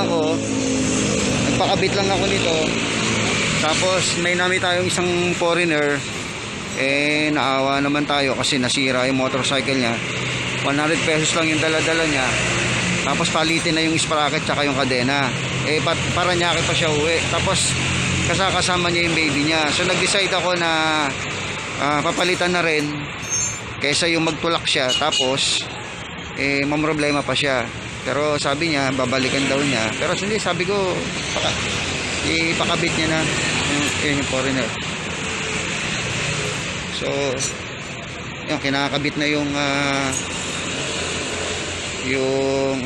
lang ako. Nagpakabit lang ako nito. Tapos may nami tayong isang foreigner. Eh, naawa naman tayo kasi nasira yung motorcycle niya. 100 pesos lang yung dala-dala niya. Tapos palitin na yung sprocket tsaka yung kadena. Eh, pa, para niya pa siya uwi. Tapos kasakasama niya yung baby niya. So, nag-decide ako na ah, papalitan na rin kaysa yung magtulak siya. Tapos, eh, mamroblema pa siya. Pero sabi niya, babalikan daw niya. Pero hindi, sabi ko, paka, ipakabit niya na yung, yun yung foreigner. So, yun, kinakabit na yung ah, yung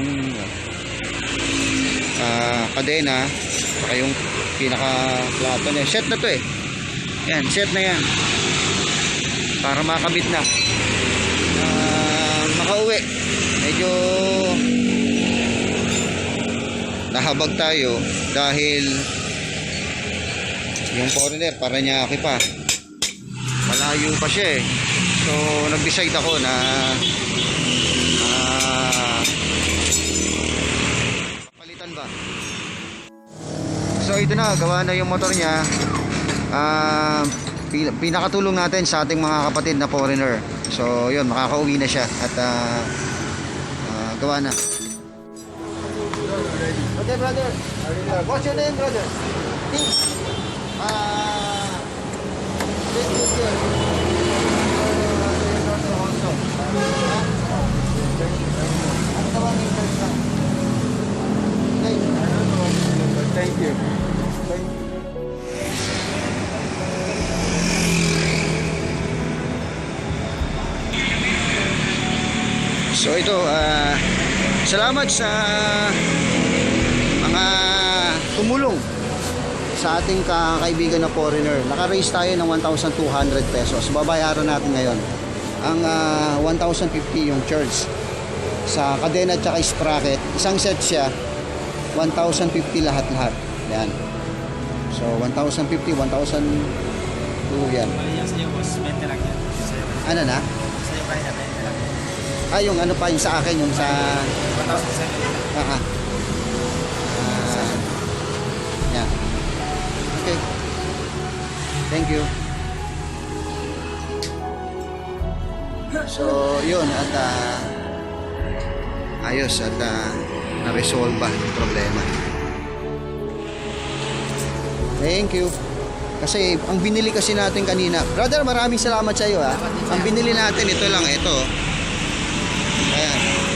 ah, kadena saka yung pinaka plato niya. Set na to eh. Yan, set na yan. Para makabit na. Ah, makauwi. Medyo nahabag tayo dahil yung foreigner para niya pa. Malayo pa siya eh. So nag-decide ako na ah, palitan ba? So ito na gawa na yung motor niya. Pin- pinakatulong natin sa ating mga kapatid na foreigner. So yun makakauwi na siya at ah, ah, gawa na Okay, brother. What's your name, brother? Daw ang interest lang? Okay. Thank you. So ito, ah, salamat sa mga tumulong sa ating ka- kaibigan na foreigner. Naka-raise tayo ng 1,200 pesos. Babayaran natin ngayon. Ang ah, 1,050 yung charge sa kadena at saka sprocket. Isang set siya, 1,050 lahat-lahat. Yan. So 1,050, 1,002 yan. Mali yan sa'yo, boss. 20 lang yan. Sa'yo. Ano na? Sa'yo kaya 20 lang. Ah, yung ano pa yung sa akin, yung sa... 1,007. Thank you. So, yun. At ah, ayos at ah, na-resolve ba yung problema. Thank you. Kasi ang binili kasi natin kanina, brother, maraming salamat sa iyo ha. Ang binili natin ito lang, ito. Ayan.